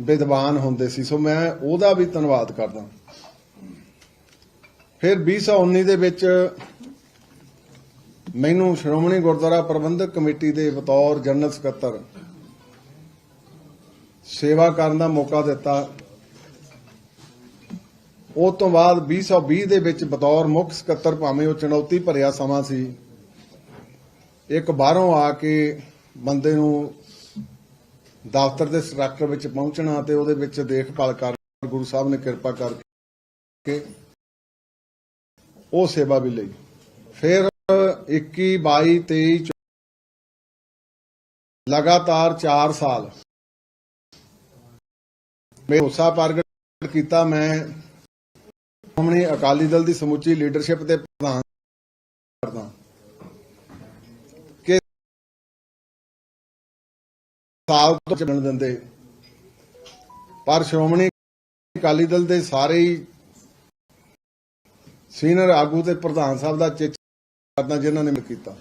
ਵਿਦਵਾਨ ਹੁੰਦੇ ਸੀ, ਸੋ ਮੈਂ ਉਹਦਾ ਵੀ ਧੰਨਵਾਦ ਕਰਦਾ। ਫਿਰ 2019 ਦੇ ਵਿੱਚ ਮੈਨੂੰ ਸ਼੍ਰੋਮਣੀ ਗੁਰਦੁਆਰਾ ਪ੍ਰਬੰਧਕ ਕਮੇਟੀ ਦੇ ਬਤੌਰ ਜਨਰਲ ਸਕੱਤਰ ਸੇਵਾ ਕਰਨ ਦਾ ਮੌਕਾ ਦਿੱਤਾ। ਉਸ ਤੋਂ ਬਾਅਦ 2020 ਦੇ ਵਿੱਚ ਬਤੌਰ ਮੁੱਖ ਸਕੱਤਰ ਭਾਵੇਂ ਉਹ ਚੁਣੌਤੀ ਭਰਿਆ ਸਮਾਂ ਸੀ, ਇੱਕ ਬਾਹਰੋਂ ਆ ਕੇ ਬੰਦੇ ਨੂੰ ਦਫ਼ਤਰ ਦੇ ਸਟਰਕਚਰ ਵਿੱਚ ਪਹੁੰਚਣਾ ਤੇ ਉਹਦੇ ਵਿੱਚ ਦੇਖਭਾਲ ਕਰ ਗੁਰੂ ਸਾਹਿਬ ਨੇ ਕਿਰਪਾ ਕਰਕੇ ਉਹ ਸੇਵਾ ਵੀ ਲਈ। ਫਿਰ 21 22 23 ਲਗਾਤਾਰ 4 ਸਾਲ ਮੈਂ ਉਸਾ ਪ੍ਰਗਟ ਕੀਤਾ, ਮੈਂ ਸ਼੍ਰੋਮਣੀ ਅਕਾਲੀ ਦਲ ਦੀ ਸਮੁੱਚੀ ਲੀਡਰਸ਼ਿਪ ਤੇ ਪ੍ਰਧਾਨ ਕਰਦਾ। ਸਾਲ ਚੱਲਣ ਦਿੰਦੇ। ਪਰ ਸ਼੍ਰੋਮਣੀ ਅਕਾਲੀ ਦਲ ਦੇ ਸਾਰੇ ਹੀ ਸੀਨੀਅਰ ਆਗੂ ਤੇ ਪ੍ਰਧਾਨ ਸਾਹਿਬ ਦਾ ਚੇਚਾ ਜਿਨ੍ਹਾਂ ਨੇ ਕੀਤਾ।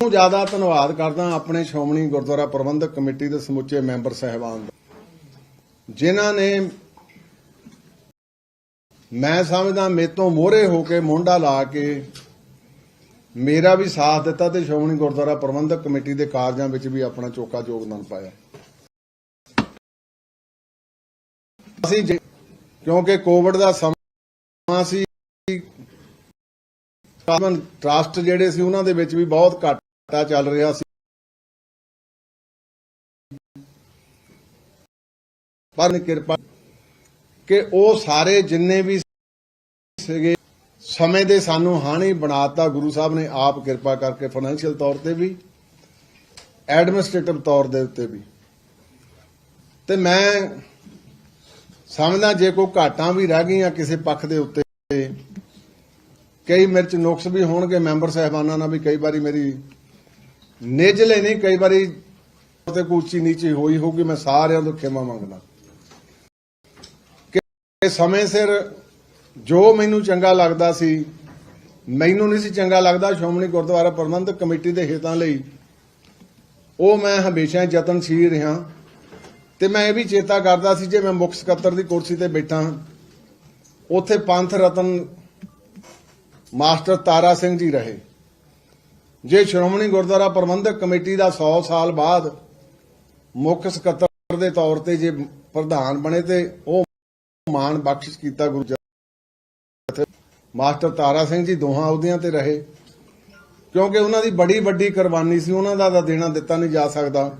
ਨੂੰ ਜ਼ਿਆਦਾ ਧੰਨਵਾਦ ਕਰਦਾ ਆਪਣੇ ਸ਼੍ਰੋਮਣੀ ਗੁਰਦੁਆਰਾ ਪ੍ਰਬੰਧਕ ਕਮੇਟੀ ਦੇ ਸਮੁੱਚੇ ਮੈਂਬਰ ਸਹਿਬਾਨ ਦਾ, ਜਿਨ੍ਹਾਂ ਨੇ ਮੈਂ ਸਮਝਦਾ ਮੇਰੇ ਤੋਂ ਮੋਹਰੇ ਹੋ ਕੇ ਮੁੰਡਾ ਲਾ ਕੇ ਮੇਰਾ ਵੀ ਸਾਥ ਦਿੱਤਾ ਤੇ ਸ਼੍ਰੋਮਣੀ ਗੁਰਦੁਆਰਾ ਪ੍ਰਬੰਧਕ ਕਮੇਟੀ ਦੇ ਕਾਰਜਾਂ ਵਿੱਚ ਵੀ ਆਪਣਾ ਚੋਕਾ ਯੋਗਦਾਨ ਪਾਇਆ। ਅਸੀਂ ਕਿਉਂਕਿ ਕੋਵਿਡ ਦਾ ਸਮਾਂ ਸੀ, ਕਾਮਨ ਟਰਸਟ ਜਿਹੜੇ ਸੀ ਉਹਨਾਂ ਦੇ ਵਿੱਚ ਵੀ ਬਹੁਤ ਘਾਟਾ ਚੱਲ ਰਿਹਾ ਸੀ। ਪਰ ਕਿਰਪਾ ਕਿ ਉਹ ਸਾਰੇ ਜਿੰਨੇ ਵੀ ਸੀਗੇ ਸਮੇਂ ਦੇ ਸਾਨੂੰ ਹਾਣੀ ਬਣਾਤਾ ਗੁਰੂ ਸਾਹਿਬ ਨੇ ਆਪ ਕਿਰਪਾ ਕਰਕੇ ਫਾਈਨੈਂਸ਼ੀਅਲ ਤੌਰ ਤੇ ਵੀ ਐਡਮਿਨਿਸਟ੍ਰੇਟਿਵ ਤੌਰ ਦੇ ਉੱਤੇ ਵੀ। ਤੇ ਮੈਂ ਸਮਝਦਾ ਜੇ ਕੋਈ ਘਾਟਾਂ ਵੀ ਰਹਿ ਗਈਆਂ ਕਿਸੇ ਪੱਖ ਦੇ ਉੱਤੇ, ਕਈ ਮਿਰਚ ਨੁਕਸ ਵੀ ਹੋਣਗੇ, ਮੈਂਬਰ ਸਹਿਬਾਨਾਂ ਨਾਲ ਵੀ ਕਈ ਵਾਰੀ ਮੇਰੀ ਨਿਜਲੇ ਨਹੀਂ, ਕਈ ਵਾਰੀ ਤੇ ਕੋਈ ਨੀਚੀ ਹੋਈ ਹੋਊਗੀ, ਮੈਂ ਸਾਰਿਆਂ ਤੋਂ ਖਿਮਾ ਮੰਗਦਾ। ਕਿ ਸਮੇਂ ਸਿਰ ਜੋ ਮੈਨੂੰ ਚੰਗਾ ਲੱਗਦਾ ਸੀ, ਮੈਨੂੰ ਨਹੀਂ ਸੀ ਚੰਗਾ ਲੱਗਦਾ ਸ਼੍ਰੋਮਣੀ ਗੁਰਦੁਆਰਾ ਪ੍ਰਬੰਧਕ ਕਮੇਟੀ ਦੇ ਹਿੱਤਾਂ ਲਈ। ਉਹ ਮੈਂ ਹਮੇਸ਼ਾ ਯਤਨਸ਼ੀਲ ਰਿਹਾ ਤੇ ਮੈਂ ਇਹ ਵੀ ਚੇਤਾ ਕਰਦਾ ਸੀ ਜੇ ਮੈਂ ਮੁੱਖ ਸਕੱਤਰ ਦੀ ਕੁਰਸੀ ਤੇ ਬੈਠਾ, ਉੱਥੇ ਪੰਥ ਰਤਨ ਮਾਸਟਰ ਤਾਰਾ ਸਿੰਘ ਜੀ ਰਹੇ। ਜੇ ਸ਼੍ਰੋਮਣੀ ਗੁਰਦੁਆਰਾ ਪ੍ਰਬੰਧਕ ਕਮੇਟੀ ਦਾ 100 ਸਾਲ ਬਾਅਦ ਮੁੱਖ ਸਕੱਤਰ ਦੇ ਤੌਰ ਤੇ ਜੇ ਪ੍ਰਧਾਨ ਬਣੇ ਤੇ ਉਹ ਮਾਣ ਬਖਸ਼ਿਸ਼ ਕੀਤਾ ਗੁਰੂ ਮਾਸਟਰ ਤਾਰਾ ਸਿੰਘ ਜੀ ਦੋਹਾਂ ਅਹੁਦਿਆਂ ਤੇ ਰਹੇ। ਕਿਉਂਕਿ ਉਹਨਾਂ ਦੀ ਬੜੀ ਵੱਡੀ ਕੁਰਬਾਨੀ ਸੀ, ਉਹਨਾਂ ਦਾ ਤਾਂ ਦੇਣਾ ਦਿੱਤਾ ਨਹੀਂ ਜਾ ਸਕਦਾ।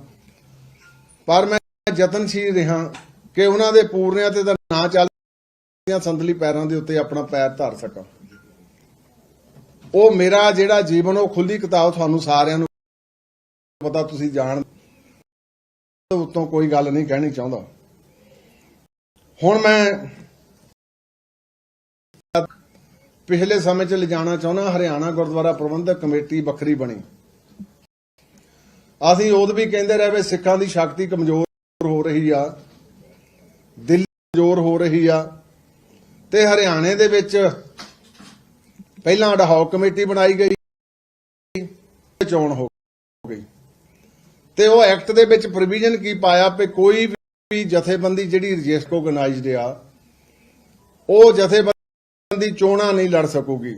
ਪਰ ਮੈਂ ਯਤਨਸ਼ੀਲ ਰਿਹਾ ਕਿ ਉਹਨਾਂ ਦੇ ਪੂਰਨਿਆਂ ਤੇ ਤਾਂ ਨਾ ਚੱਲਦੀਆਂ ਸੰਦਲੀ ਪੈਰਾਂ ਦੇ ਉੱਤੇ ਆਪਣਾ ਪੈਰ ਧਰ ਸਕਾਂ। ਉਹ ਮੇਰਾ ਜਿਹੜਾ ਜੀਵਨ, ਉਹ ਖੁੱਲੀ ਕਿਤਾਬ ਤੁਹਾਨੂੰ ਸਾਰਿਆਂ ਨੂੰ ਪਤਾ ਤੁਸੀਂ ਜਾਣ ਉਤੋਂ ਕੋਈ ਗੱਲ ਨਹੀਂ ਕਹਿਣੀ ਚਾਹੁੰਦਾ। ਹੁਣ ਮੈਂ ਪਿਛਲੇ ਸਮੇਂ 'ਚ ਲਿਜਾਣਾ ਚਾਹੁੰਦਾ, ਹਰਿਆਣਾ ਗੁਰਦੁਆਰਾ ਪ੍ਰਬੰਧਕ ਕਮੇਟੀ ਵੱਖਰੀ ਬਣੀ। ਅਸੀਂ ਉਦ ਵੀ ਕਹਿੰਦੇ ਰਹੇ ਵੀ ਸਿੱਖਾਂ ਦੀ ਸ਼ਕਤੀ ਕਮਜ਼ੋਰ ਹੋ ਰਹੀ ਆ, ਦਿੱਲੀ ਕਮਜ਼ੋਰ ਹੋ ਰਹੀ ਆ, ਤੇ ਹਰਿਆਣੇ ਦੇ ਵਿੱਚ ਪਹਿਲਾਂ ਅਡਹੌਕ ਕਮੇਟੀ ਬਣਾਈ ਗਈ, ਚੋਣ ਹੋ ਗਈ। ਤੇ ਉਹ ਐਕਟ ਦੇ ਵਿੱਚ ਪ੍ਰੋਵੀਜ਼ਨ ਕੀ ਪਾਇਆ ਕਿ ਕੋਈ ਵੀ ਜਥੇਬੰਦੀ ਜਿਹੜੀ ਰਜਿਸਟਰ ਆਰਗੇਨਾਈਜ਼ਡ ਆ, ਉਹ ਜਥੇਬੰਦੀ ਚੋਣਾਂ ਨਹੀਂ ਲੜ ਸਕੂਗੀ।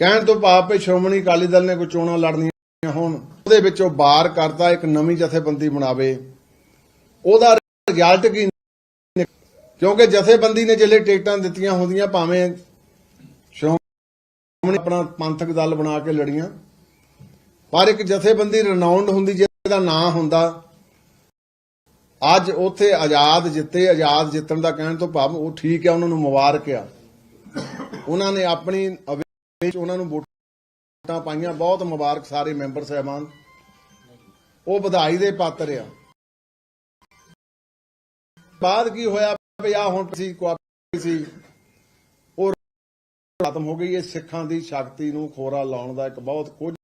ਕਹਿਣ ਤੋਂ ਭਾਵ ਕਿ ਸ਼੍ਰੋਮਣੀ ਅਕਾਲੀ ਦਲ ਨੇ ਕੋਈ ਚੋਣਾਂ ਲੜਨੀਆਂ ਹੋਣ। ਉਹਦੇ ਵਿੱਚੋਂ ਬਾਰ ਕਰਤਾ ਇੱਕ ਨਵੀਂ ਜਥੇਬੰਦੀ ਬਣਾਵੇ। ਉਹਦਾ ਰਿਜ਼ਲਟ ਕੀ ਕਿਉਂਕਿ ਜਥੇਬੰਦੀ ਨੇ ਜਿਹੜੇ ਟਿਕਟਾਂ ਦਿੱਤੀਆਂ ਹੁੰਦੀਆਂ ਭਾਵੇਂ ਸ਼੍ਰੋਮਣੀ ਆਪਣਾ ਪੰਥਕ ਦਲ ਬਣਾ ਕੇ ਲੜੀਆਂ, ਪਰ ਇੱਕ ਜਥੇਬੰਦੀ ਰਨਾਉਂਡ ਹੁੰਦੀ ਜਿਹਦਾ ਨਾਂ ਹੁੰਦਾ। ਅੱਜ ਉੱਥੇ ਆਜ਼ਾਦ ਜਿੱਤੇ, ਆਜ਼ਾਦ ਜਿੱਤਣ ਦਾ ਕਹਿਣ ਤੋਂ ਭਾਵ ਉਹ ਠੀਕ ਹੈ, ਉਹਨਾਂ ਨੂੰ ਮੁਬਾਰਕ ਆ। ਉਹਨਾਂ ਨੇ ਆਪਣੀ ਅਵੇਸ਼ ਉਹਨਾਂ ਨੂੰ ਵੋਟਾਂ ਪਾਈਆਂ। ਬਹੁਤ ਮੁਬਾਰਕ ਸਾਰੇ ਮੈਂਬਰ ਸਹਿਬਾਨ। ਉਹ ਵਧਾਈ ਦੇ ਪਾਤਰ ਆ। ਬਾਅਦ ਕੀ ਹੋਇਆ ਵੀ ਆ ਹੁਣ ਸੀ ਕੁਆਪੀ ਸੀ, ਉਹ ਖਤਮ ਹੋ ਗਈ। ਇਹ ਸਿੱਖਾਂ ਦੀ ਸ਼ਕਤੀ ਨੂੰ ਖੋਰਾ ਲਾਉਣ ਦਾ ਇੱਕ ਬਹੁਤ ਕੁਝ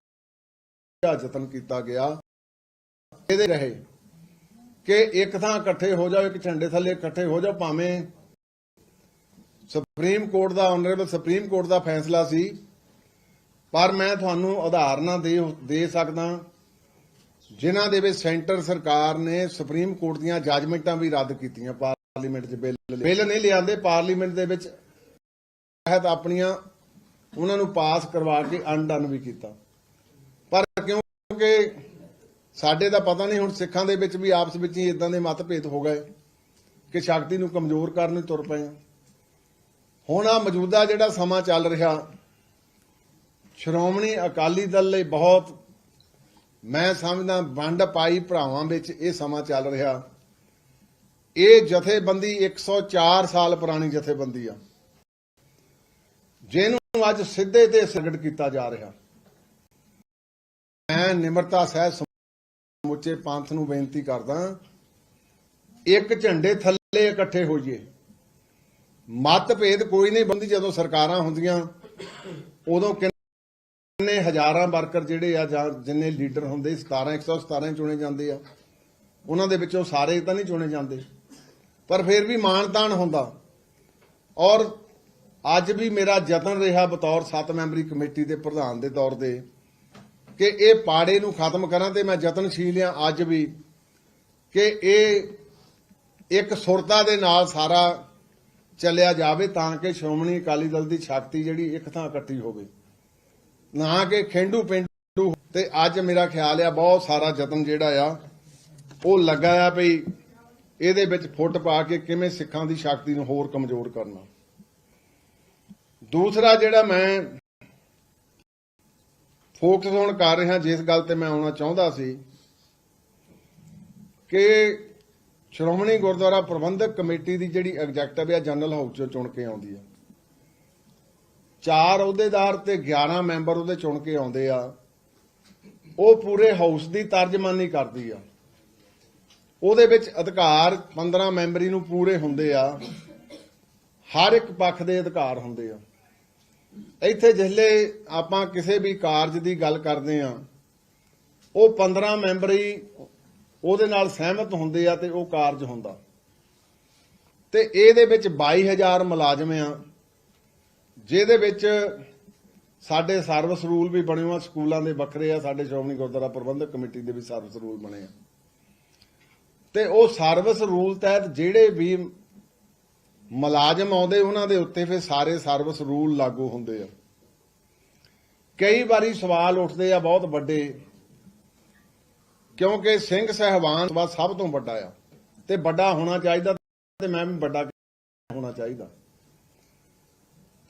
ਯਤਨ ਕੀਤਾ ਗਿਆ। ਇਹਦੇ ਰਹੇ ਕਿ ਇੱਕ ਥਾਂ ਇਕੱਠੇ ਹੋ ਜਾਓ, ਇੱਕ ਝੰਡੇ ਥੱਲੇ ਇਕੱਠੇ ਹੋ ਜਾਓ, ਭਾਵੇਂ ਸੁਪਰੀਮ ਕੋਰਟ ਦਾ ਆਨਰੇਬਲ ਸੁਪਰੀਮ ਕੋਰਟ ਦਾ ਫੈਸਲਾ ਸੀ, ਪਰ ਮੈਂ ਤੁਹਾਨੂੰ ਉਦਾਹਰਨਾਂ ਦੇ ਦੇ ਸਕਦਾ। ਜਿਨ੍ਹਾਂ ਦੇ ਵਿੱਚ ਸੈਂਟਰ ਸਰਕਾਰ ਨੇ ਸੁਪਰੀਮ ਕੋਰਟ ਦੀਆਂ ਜੱਜਮੈਂਟਾਂ ਵੀ ਰੱਦ ਕੀਤੀਆਂ, ਪਾਰਲੀਮੈਂਟ 'ਚ ਬਿੱਲ ਬਿੱਲ ਨਹੀਂ ਲਿਆਂਦੇ, ਪਾਰਲੀਮੈਂਟ ਦੇ ਵਿੱਚ ਤਹਿਤ ਆਪਣੀਆਂ, ਉਹਨਾਂ ਨੂੰ ਪਾਸ ਕਰਵਾ ਕੇ ਅਨਡਨ ਵੀ ਕੀਤਾ। ਪਰ ਕਿਉਂਕਿ ਸਾਡੇ ਦਾ ਪਤਾ ਨਹੀਂ ਹੁਣ ਸਿੱਖਾਂ ਦੇ ਵਿੱਚ ਵੀ ਆਪਸ ਵਿੱਚ ਹੀ ਇਦਾਂ ਦੇ ਮਤਭੇਦ ਹੋ ਗਏ ਕਿ ਸ਼ਕਤੀ ਨੂੰ ਕਮਜ਼ੋਰ ਕਰਨ ਨੂੰ ਤੁਰ ਪਏ ਆ ਹੁਣ ਆ ਮੌਜੂਦਾ ਜਿਹੜਾ ਸਮਾਂ ਚੱਲ ਰਿਹਾ, ਸ਼੍ਰੋਮਣੀ ਅਕਾਲੀ ਦਲ ਲਈ ਬਹੁਤ ਮੈਂ ਸਮਝਦਾ ਵੰਡ ਪਾਈ ਭਰਾਵਾਂ ਵਿੱਚ ਇਹ ਸਮਾਂ ਚੱਲ ਰਿਹਾ। ਇਹ ਜਥੇਬੰਦੀ 104 ਸਾਲ ਪੁਰਾਣੀ ਜਥੇਬੰਦੀ ਆ, ਜਿਹਨੂੰ ਅੱਜ ਸਿੱਧੇ ਤੇ ਸਗੜ ਕੀਤਾ ਜਾ ਰਿਹਾ। ਮੈਂ ਨਿਮਰਤਾ ਸਹਿਤ ਸਮੁੱਚੇ ਪੰਥ ਨੂੰ ਬੇਨਤੀ ਕਰਦਾ, ਇੱਕ ਝੰਡੇ ਥੱਲੇ ਇਕੱਠੇ ਹੋਈਏ। ਮਤਭੇਦ ਕੋਈ ਨਹੀਂ ਬੰਦੀ ਜਦੋਂ ਸਰਕਾਰਾਂ ਹੁੰਦੀਆਂ, ਉਦੋਂ ਕਿੰਨੇ ਹਜ਼ਾਰਾਂ ਵਰਕਰ ਜਿਹੜੇ ਆ ਜਾਂ ਜਿੰਨੇ ਲੀਡਰ ਹੁੰਦੇ 17 117 ਚੁਣੇ ਜਾਂਦੇ ਆ। ਉਹਨਾਂ ਦੇ ਵਿੱਚੋਂ ਸਾਰੇ ਤਾਂ ਨਹੀਂ ਚੁਣੇ ਜਾਂਦੇ। ਪਰ ਫਿਰ ਵੀ ਮਾਨਤਾਨ ਹੁੰਦਾ। ਔਰ ਅੱਜ ਵੀ ਮੇਰਾ ਯਤਨ ਰਿਹਾ ਬਤੌਰ 7 ਮੈਂਬਰੀ ਕਮੇਟੀ ਦੇ ਪ੍ਰਧਾਨ ਦੇ ਤੌਰ ਤੇ ਕਿ ਇਹ ਪਾੜੇ ਨੂੰ ਖਤਮ ਕਰਾਂ ਤੇ ਮੈਂ ਯਤਨਸ਼ੀਲ ਆ ਅੱਜ ਵੀ ਕਿ ਇਹ ਇੱਕ ਸੁਰਤਾ ਦੇ ਨਾਲ ਸਾਰਾ ਚੱਲਿਆ ਜਾਵੇ ਤਾਂ ਕਿ ਸ਼੍ਰੋਮਣੀ ਅਕਾਲੀ ਦਲ ਦੀ ਸ਼ਕਤੀ ਜਿਹੜੀ ਇੱਕ ਥਾਂ ਇਕੱਠੀ ਹੋਵੇ। ਨਾ ਕਿ ਖੇਂਡੂ ਪਿੰਡੂ ਤੇ ਅੱਜ ਮੇਰਾ ਖਿਆਲ ਆ, ਬਹੁਤ ਸਾਰਾ ਯਤਨ ਜਿਹੜਾ ਆ, ਉਹ ਲੱਗਾ ਆ ਵੀ ਇਹਦੇ ਵਿੱਚ ਫੁੱਟ ਪਾ ਕੇ ਕਿਵੇਂ ਸਿੱਖਾਂ ਦੀ ਸ਼ਕਤੀ ਨੂੰ ਹੋਰ ਕਮਜ਼ੋਰ ਕਰਨਾ। ਦੂਸਰਾ ਜਿਹੜਾ ਮੈਂ ਫੋਕਸ ਹੁਣ ਕਰ ਰਿਹਾ, ਜਿਸ ਗੱਲ ਤੇ ਮੈਂ ਆਉਣਾ ਚਾਹੁੰਦਾ ਸੀ ਕਿ ਸ਼੍ਰੋਮਣੀ ਗੁਰਦੁਆਰਾ ਪ੍ਰਬੰਧਕ ਕਮੇਟੀ ਦੀ ਜਿਹੜੀ ਐਗਜ਼ੈਕਟਿਵ ਆ ਜਨਰਲ ਹਾਊਸ ਚੋਂ ਚੁਣ ਕੇ ਆਉਂਦੀ ਆ। ਚਾਰ ਅਹੁਦੇਦਾਰ ਤੇ 11 ਮੈਂਬਰ ਉਹਦੇ ਚੁਣ ਕੇ ਆਉਂਦੇ ਆ। ਉਹ ਪੂਰੇ ਹਾਊਸ ਦੀ ਤਰਜਮਾਨੀ ਕਰਦੀ ਆ। ਉਹਦੇ ਵਿੱਚ ਅਧਿਕਾਰ 15 ਮੈਂਬਰੀ ਨੂੰ ਪੂਰੇ ਹੁੰਦੇ ਆ। ਹਰ ਇੱਕ ਪੱਖ ਦੇ ਅਧਿਕਾਰ ਹੁੰਦੇ ਆ। ਇੱਥੇ ਜਿਹਲੇ ਆਪਾਂ ਕਿਸੇ ਵੀ ਕਾਰਜ ਦੀ ਗੱਲ ਕਰਦੇ ਆ, ਉਹ 15 ਮੈਂਬਰੀ ਉਹਦੇ ਨਾਲ ਸਹਿਮਤ ਹੁੰਦੇ ਆ ਤੇ ਉਹ ਕਾਰਜ ਹੁੰਦਾ। ਤੇ ਇਹਦੇ ਵਿੱਚ 22000 ਮੁਲਾਜ਼ਮ ਆ, ਜਿਹਦੇ ਵਿੱਚ ਸਾਡੇ ਸਰਵਿਸ ਰੂਲ ਵੀ ਬਣੇ ਹੋਏ ਸਕੂਲਾਂ ਦੇ ਵੱਖਰੇ ਆ, ਸਾਡੇ ਸ਼੍ਰੋਮਣੀ ਗੁਰਦੁਆਰਾ ਪ੍ਰਬੰਧਕ ਕਮੇਟੀ ਦੇ ਵੀ ਸਰਵਿਸ ਰੂਲ ਬਣੇ ਆ। ਤੇ ਉਹ ਸਰਵਿਸ ਰੂਲ ਤਹਿਤ ਜਿਹੜੇ ਵੀ ਮੁਲਾਜ਼ਮ ਆਉਂਦੇ, ਉਹਨਾਂ ਦੇ ਉੱਤੇ ਫਿਰ ਸਾਰੇ ਸਰਵਿਸ ਰੂਲ ਲਾਗੂ ਹੁੰਦੇ ਆ। ਕਈ ਵਾਰੀ ਸਵਾਲ ਉੱਠਦੇ ਆ, ਬਹੁਤ ਵੱਡੇ ਕਿਉਂਕਿ ਸਿੰਘ ਸਹਿਬਾਨ ਸਭਾ ਸਭ ਤੋਂ ਵੱਡਾ ਆ। ਤੇ ਵੱਡਾ ਹੋਣਾ ਚਾਹੀਦਾ ਤੇ ਮੈਂ ਵੀ ਵੱਡਾ ਹੋਣਾ ਚਾਹੀਦਾ।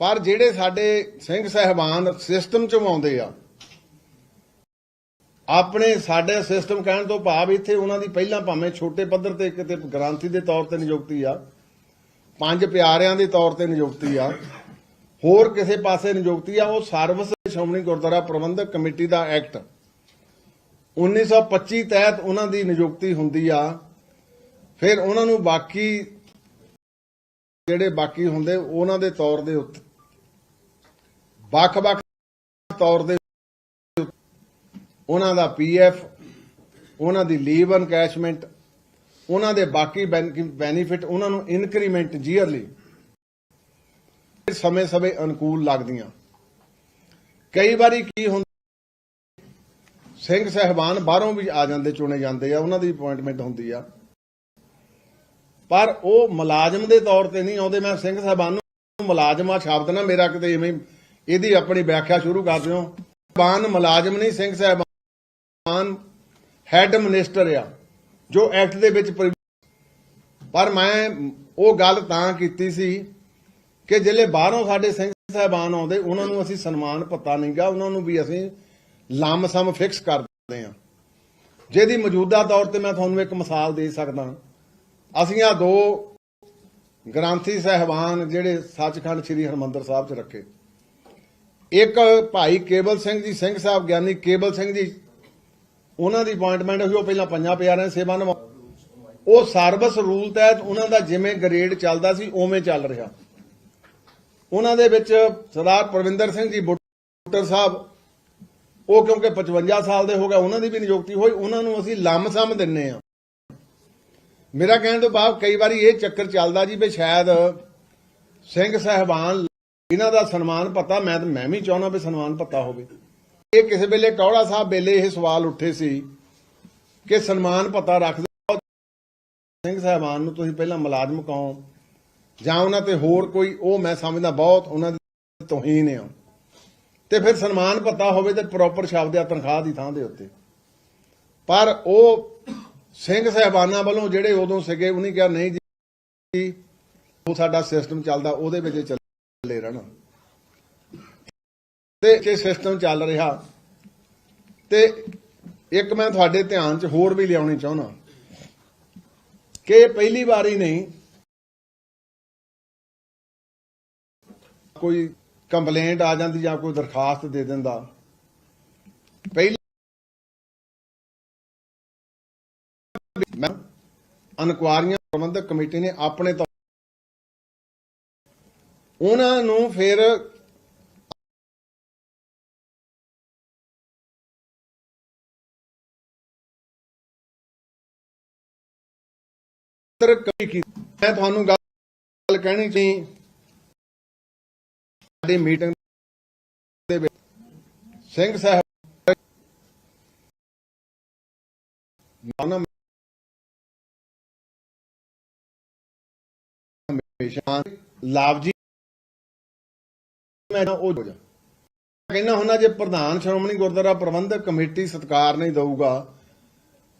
ਪਰ ਜਿਹੜੇ ਸਾਡੇ ਸਿੰਘ ਸਹਿਬਾਨ ਸਿਸਟਮ ਚ ਆਉਂਦੇ ਆ, ਆਪਣੇ ਸਾਡੇ ਸਿਸਟਮ ਕਹਿਣ ਤੋਂ ਭਾਵ ਇੱਥੇ ਉਹਨਾਂ ਦੀ ਪਹਿਲਾਂ ਭਾਵੇਂ ਛੋਟੇ ਪੱਧਰ ਤੇ ਕਿਤੇ ਗ੍ਰਾਂਤੀ ਦੇ ਤੌਰ ਤੇ ਨਿਯੁਕਤੀ ਆ, ਪੰਜ ਪਿਆਰਿਆਂ ਦੇ ਤੌਰ ਤੇ ਨਿਯੁਕਤੀ ਆ, ਹੋਰ ਕਿਸੇ ਪਾਸੇ ਨਿਯੁਕਤੀ ਆ, ਉਹ ਸਰਵਿਸ ਸ਼੍ਰੋਮਣੀ ਗੁਰਦੁਆਰਾ ਪ੍ਰਬੰਧਕ ਕਮੇਟੀ ਦਾ ਐਕਟ 1925 ਤਹਿਤ ਉਹਨਾਂ ਦੀ ਨਿਯੁਕਤੀ ਹੁੰਦੀ ਆ। ਫਿਰ ਉਹਨਾਂ ਨੂੰ ਬਾਕੀ ਜਿਹੜੇ ਬਾਕੀ ਹੁੰਦੇ, ਉਹਨਾਂ ਦੇ ਤੌਰ ਦੇ ਉੱਤੇ, ਵੱਖ-ਵੱਖ ਤੌਰ ਦੇ ਉੱਤੇ ਉਹਨਾਂ ਦਾ ਪੀਐਫ ਉਹਨਾਂ ਦੀ ਲੀਵ ਅਨਕੈਸ਼ਮੈਂਟ, ਉਹਨਾਂ ਦੇ ਬਾਕੀ ਬੈਨੀਫਿਟ, ਉਹਨਾਂ ਨੂੰ ਇਨਕਰੀਮੈਂਟ ਜੀਅਰਲੀ ਸਮੇਂ-ਸਮੇਂ ਅਨੁਕੂਲ ਲੱਗਦੀਆਂ। ਕਈ ਵਾਰੀ ਕੀ ਹੁੰਦਾ ਸਿੰਘ ਸਹਿਬਾਨ ਬਾਹਰੋਂ ਵੀ ਆ ਜਾਂਦੇ, ਚੁਣੇ ਜਾਂਦੇ ਆ, ਉਹਨਾਂ ਦੀ ਅਪਾਇੰਟਮੈਂਟ ਹੁੰਦੀ ਆ। ਪਰ ਉਹ ਮੁਲਾਜ਼ਮ ਦੇ ਤੌਰ ਤੇ ਨਹੀਂ ਆਉਂਦੇ, ਮੈਂ ਸਿੰਘ ਸਹਿਬਾਨ ਨੂੰ ਮੁਲਾਜ਼ਮਾ ਸ਼ਬਦ ਨਾ ਮੇਰਾ ਕਿਤੇ ਇਵੇਂ ਇਹਦੀ ਆਪਣੀ ਵਿਆਖਿਆ ਸ਼ੁਰੂ ਕਰ ਦਿਓ। ਸਹਿਬਾਨ ਮੁਲਾਜ਼ਮ ਨਹੀਂ, ਸਿੰਘ ਸਹਿਬਾਨ ਹੈਡ ਮਿਨਿਸਟਰ ਆ, ਜੋ ਐਕਟ ਦੇ ਵਿੱਚ ਪਰ ਮੈਂ ਉਹ ਗੱਲ ਤਾਂ ਕੀਤੀ ਸੀ ਕਿ ਜਿਹੜੇ ਬਾਹਰੋਂ ਸਾਡੇ ਸਿੰਘ ਸਾਹਿਬਾਨ ਆਉਂਦੇ, ਉਹਨਾਂ ਨੂੰ ਅਸੀਂ ਸਨਮਾਨ ਪਤਾ ਨਹੀਂਗਾ, ਉਹਨਾਂ ਨੂੰ ਵੀ ਅਸੀਂ ਲੰਮਸਮ ਫਿਕਸ ਕਰਦੇ ਆ। ਜਿਹਦੀ ਮੌਜੂਦਾ ਤੌਰ ਤੇ ਮੈਂ ਤੁਹਾਨੂੰ ਇੱਕ ਮਿਸਾਲ ਦੇ ਸਕਦਾ ਅਸੀਂ ਆ ਦੋ ਗ੍ਰੰਥੀ ਸਹਿਬਾਨ ਜਿਹੜੇ ਸੱਚਖੰਡ ਸ੍ਰੀ ਹਰਮੰਦਰ ਸਾਹਿਬ 'ਚ ਰੱਖੇ। ਇੱਕ ਭਾਈ ਕੇਬਲ ਸਿੰਘ ਜੀ, ਸਿੰਘ ਸਾਹਿਬ ਗਿਆਨੀ ਕੇਬਲ ਸਿੰਘ ਜੀ, ਉਹਨਾਂ ਦੀ ਅਪਾਇੰਟਮੈਂਟ ਹੋਈ, ਉਹ ਪਹਿਲਾਂ ਪੰਜਾਂ ਪਿਆਰਿਆਂ ਸੇਵਾ ਨਿਭਾ ਉਹ ਸਰਵਿਸ ਰੂਲ ਤਹਿਤ ਉਹਨਾਂ ਦਾ ਜਿਵੇਂ ਗ੍ਰੇਡ ਚੱਲਦਾ ਸੀ, ਉਵੇਂ ਚੱਲ ਰਿਹਾ। ਉਹਨਾਂ ਦੇ ਵਿੱਚ ਸਰਦਾਰ ਪ੍ਰਵਿੰਦਰ ਸਿੰਘ ਜੀ, ਬੁੱਟਰ ਸਾਹਿਬ ਉਹ ਕਿਉਂਕਿ 55 ਸਾਲ ਦੇ ਹੋ ਗਏ, ਉਹਨਾਂ ਦੀ ਵੀ ਨਿਯੁਕਤੀ ਹੋਈ, ਉਹਨਾਂ ਨੂੰ ਅਸੀਂ ਲੰਮਸਮ ਦਿੰਨੇ ਆ। ਮੇਰਾ ਕਹਿਣ ਤੋਂ ਬਾਅਦ ਕਈ ਵਾਰੀ ਇਹ ਚੱਕਰ ਚੱਲਦਾ ਜੀ ਵੀ ਸ਼ਾਇਦ ਸਿੰਘ ਸਹਿਬਾਨ, ਇਹਨਾਂ ਦਾ ਸਨਮਾਨ ਪਤਾ, ਮੈਂ ਤਾਂ, ਮੈਂ ਵੀ ਚਾਹੁੰਦਾ ਵੀ ਸਨਮਾਨ ਪਤਾ ਹੋਵੇ। ਇਹ ਕਿਸੇ ਵੇਲੇ ਕੌੜਾ ਸਾਹਿਬ ਵੇਲੇ ਇਹ ਸਵਾਲ ਉੱਠੇ ਸੀ ਕਿ ਸਨਮਾਨ ਪਤਾ ਰੱਖਦੇ ਸਿੰਘ ਸਾਹਿਬਾਨ ਨੂੰ ਤੁਸੀਂ ਪਹਿਲਾਂ ਮੁਲਾਜ਼ਮ ਕਹੋ ਜਾਂ ਉਹਨਾਂ ਤੇ ਹੋਰ ਕੋਈ, ਉਹ ਮੈਂ ਸਮਝਦਾ ਬਹੁਤ ਉਹਨਾਂ ਦੀ ਤੋਹੀਨ ਆ ਤੇ ਫਿਰ ਸਨਮਾਨ ਪਤਾ ਹੋਵੇ ਤੇ ਪ੍ਰੋਪਰ ਸ਼ਬਦ ਆ ਤਨਖਾਹ ਦੀ ਥਾਂ ਦੇ ਉੱਤੇ। ਪਰ ਉਹ ਸਿੰਘ ਸਾਹਿਬਾਨਾਂ ਵੱਲੋਂ ਜਿਹੜੇ ਉਦੋਂ ਸੀਗੇ, ਉਹਨੇ ਕਿਹਾ, ਨਹੀਂ ਜੀ, ਉਹ ਸਾਡਾ ਸਿਸਟਮ ਚੱਲਦਾ, ਉਹਦੇ ਵਿੱਚ ਚੱਲੇ ਰਹਿਣਾ। ਤੇ ਇਹ ਸਿਸਟਮ ਚੱਲ ਰਿਹਾ, ਤੇ ਇੱਕ ਮੈਂ ਤੁਹਾਡੇ ਧਿਆਨ 'ਚ ਹੋਰ ਵੀ ਲਿਆਉਣੀ ਚਾਹੁੰਦਾ ਕਿ ਪਹਿਲੀ ਵਾਰੀ ਨਹੀਂ ਕੋਈ ਕੰਪਲੇਂਟ ਆ ਜਾਂਦੀ ਜਾਂ ਕੋਈ ਦਰਖਾਸਤ ਦੇ ਦਿੰਦਾ। ਪਹਿਲਾਂ ਮੈਂ ਅਨਕੁਆਰੀਆਂ ਪ੍ਰਬੰਧਕ ਕਮੇਟੀ ਨੇ ਆਪਣੇ ਤੌਰ ਉਹਨਾਂ ਨੂੰ ਫਿਰ ਮੈਂ ਤੁਹਾਨੂੰ ਗੱਲ ਕਹਿਣੀ ਸੀ। ਸਾਡੀ ਮੀਟਿੰਗ ਦੇ ਵਿੱਚ ਸਿੰਘ ਸਾਹਿਬ ਮਾਨਾ ਹਮੇਸ਼ਾ ਲਾਭ ਜੀ ਮੈਂ ਉਹ ਹੋ ਜਾ। ਕਹਿੰਦਾ ਹੁੰਦਾ ਜੇ ਪ੍ਰਧਾਨ ਸ਼੍ਰੋਮਣੀ ਗੁਰਦੁਆਰਾ ਪ੍ਰਬੰਧਕ ਕਮੇਟੀ ਸਤਕਾਰ ਨਹੀਂ ਦਊਗਾ,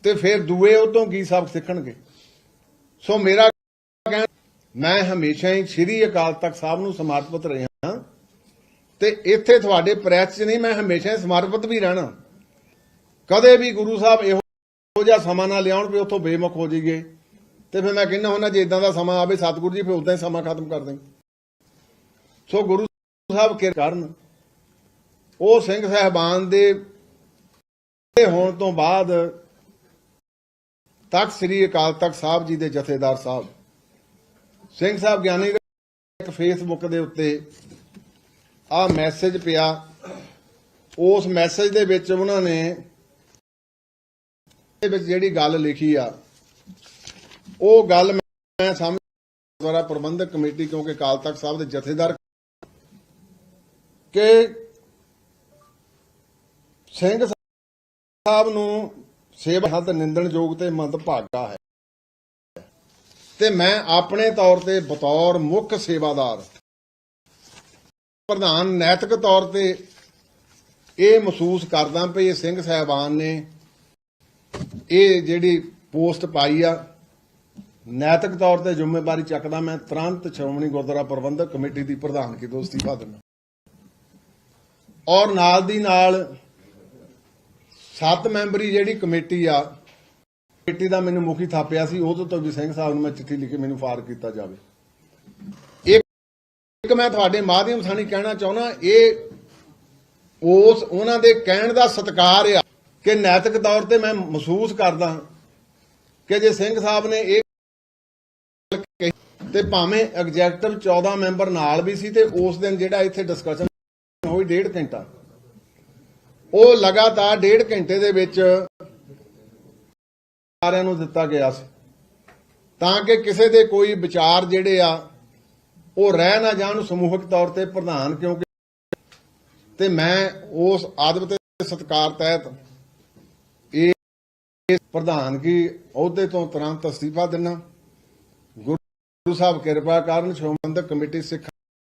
ਤੇ ਫਿਰ ਦੂਏ ਉਹ ਤੋਂ ਕੀ ਸਬਕ ਸਿੱਖਣਗੇ? ਸੋ ਮੇਰਾ ਕਹਿਣਾ ਮੈਂ ਹਮੇਸ਼ਾ ਹੀ ਸ੍ਰੀ ਅਕਾਲ ਤਖਤ ਸਾਹਿਬ ਨੂੰ ਸਮਰਪਿਤ ਰਿਹਾ ਤੇ ਇੱਥੇ ਤੁਹਾਡੇ ਪ੍ਰੈਸ 'ਚ ਨਹੀਂ, ਮੈਂ ਹਮੇਸ਼ਾ ਸਮਰਪਿਤ ਵੀ ਰਹਿਣਾ। ਕਦੇ ਵੀ ਗੁਰੂ ਸਾਹਿਬ ਇਹੋ ਜਿਹਾ ਸਮਾਂ ਨਾ ਲਿਆਉਣ ਵੀ ਉੱਥੋਂ ਬੇਮੁਖ ਹੋ ਜਾਈਏ। ਤੇ ਫਿਰ ਮੈਂ ਕਹਿੰਦਾ ਹੁੰਦਾ, ਜੇ ਇਦਾਂ ਦਾ ਸਮਾਂ ਆਵੇ, ਸਤਿਗੁਰੂ ਜੀ, ਫਿਰ ਉਦਾਂ ਹੀ ਸਮਾਂ ਖਤਮ ਕਰ ਦੇਂ ਸੋ ਗੁਰੂ ਸਾਹਿਬ ਕਿਰ ਕਰਨ। ਉਹ ਸਿੰਘ ਸਾਹਿਬਾਨ ਦੇ ਹੋਣ ਤੋਂ ਬਾਅਦ ਤਖਤ ਸ੍ਰੀ ਅਕਾਲ ਤਖਤ ਸਾਹਿਬ ਜੀ ਦੇ ਜਥੇਦਾਰ ਸਾਹਿਬ। ਸਿੰਘ ਸਾਹਿਬ ਗਿਆਨੀ ਇੱਕ ਫੇਸਬੁੱਕ ਦੇ ਉੱਤੇ ਆ ਮੈਸੇਜ ਪਿਆ। ਉਸ ਮੈਸੇਜ ਦੇ ਵਿੱਚ ਉਹਨਾਂ ਨੇ ਦੇ ਵਿੱਚ ਜਿਹੜੀ ਗੱਲ ਲਿਖੀ ਆ, ਉਹ ਗੱਲ ਮੈਂ ਸਮਝ ਦੁਆਰਾ ਪ੍ਰਬੰਧਕ ਕਮੇਟੀ, ਕਿਉਂਕਿ ਅਕਾਲ ਤਖਤ ਸਾਹਿਬ ਦੇ ਜਥੇਦਾਰ ਕਿ ਸਿੰਘ ਸਾਹਿਬ ਨੂੰ ਸੇਵਾ ਹੱਦ ਨਿੰਦਣਯੋਗ ਤੇ ਮੰਦਭਾਗਾ ਹੈ। ਤੇ ਮੈਂ ਆਪਣੇ ਤੌਰ ਤੇ ਬਤੌਰ ਮੁੱਖ ਸੇਵਾਦਾਰ ਪ੍ਰਧਾਨ ਨੈਤਿਕ ਤੌਰ ਤੇ ਇਹ ਮਹਿਸੂਸ ਕਰਦਾ ਵੀ ਇਹ ਸਿੰਘ ਸਾਹਿਬਾਨ ਨੇ ਇਹ ਜਿਹੜੀ ਪੋਸਟ ਪਾਈ ਆ, ਨੈਤਿਕ ਤੌਰ ਤੇ ਜ਼ਿੰਮੇਵਾਰੀ ਚੱਕਦਾ ਮੈਂ, ਤੁਰੰਤ ਸ਼੍ਰੋਮਣੀ ਗੁਰਦੁਆਰਾ ਪ੍ਰਬੰਧਕ ਕਮੇਟੀ ਦੀ ਪ੍ਰਧਾਨਗੀ ਤੋਂ ਅਸਤੀਫਾ ਦਿੰਦਾ। ਔਰ ਨਾਲ ਦੀ ਨਾਲ ਸੱਤ ਮੈਂਬਰੀ ਜਿਹੜੀ ਕਮੇਟੀ ਆ, ਕਮੇਟੀ ਦਾ ਮੈਨੂੰ ਮੁਖੀ ਥਾਪਿਆ ਸੀ, ਉਹਦੇ ਤੋਂ ਵੀ ਸਿੰਘ ਸਾਹਿਬ ਨੂੰ ਮੈਂ ਚਿੱਠੀ ਲਿਖ ਕੇ ਮੈਨੂੰ ਫਾਰ ਕੀਤਾ ਜਾਵੇ। ਇੱਕ ਮੈਂ ਤੁਹਾਡੇ ਮਾਧਿਅਮ ਸਾਨੀ ਕਹਿਣਾ ਚਾਹੁੰਦਾ, ਇਹ ਉਸ ਉਹਨਾਂ ਦੇ ਕਹਿਣ ਦਾ ਸਤਿਕਾਰ ਆ ਕਿ ਨੈਤਿਕ ਤੌਰ ਤੇ ਮੈਂ ਮਹਿਸੂਸ ਕਰਦਾ ਕਿ ਜੇ ਸਿੰਘ ਸਾਹਿਬ ਨੇ ਇਹ ਤੇ ਭਾਵੇਂ ਐਗਜ਼ੈਕਟਿਵ 14 ਮੈਂਬਰ ਨਾਲ ਵੀ ਸੀ ਤੇ ਉਸ ਦਿਨ ਜਿਹੜਾ ਇੱਥੇ ਡਿਸਕਸ਼ਨ ਹੋਈ ਡੇਢ ਘੰਟਾ। ਉਹ ਲਗਾਤਾਰ ਡੇਢ ਘੰਟੇ ਦੇ ਵਿੱਚ ਸਾਰਿਆਂ ਨੂੰ ਦਿੱਤਾ ਗਿਆ ਸੀ। ਤਾਂ ਕਿ ਕਿਸੇ ਦੇ ਕੋਈ ਵਿਚਾਰ ਜਿਹੜੇ ਆ ਉਹ ਰਹਿ ਨਾ ਜਾਣ ਸਮੂਹਕ ਤੌਰ ਤੇ ਪ੍ਰਧਾਨ ਕਿਉਂਕਿ ਤੇ ਮੈਂ ਉਸ ਆਦਬ ਤੇ ਸਤਕਾਰ ਤਹਿਤ ਇਹ ਪ੍ਰਧਾਨਗੀ ਅਹੁਦੇ ਤੋਂ ਤੁਰੰਤ ਅਸਤੀਫਾ ਦਿੰਨਾ ਗੁਰੂ ਸਾਹਿਬ ਕਿਰਪਾ ਕਰਨ ਸ਼੍ਰੋਮਣੀ ਕਮੇਟੀ ਸਿੱਖ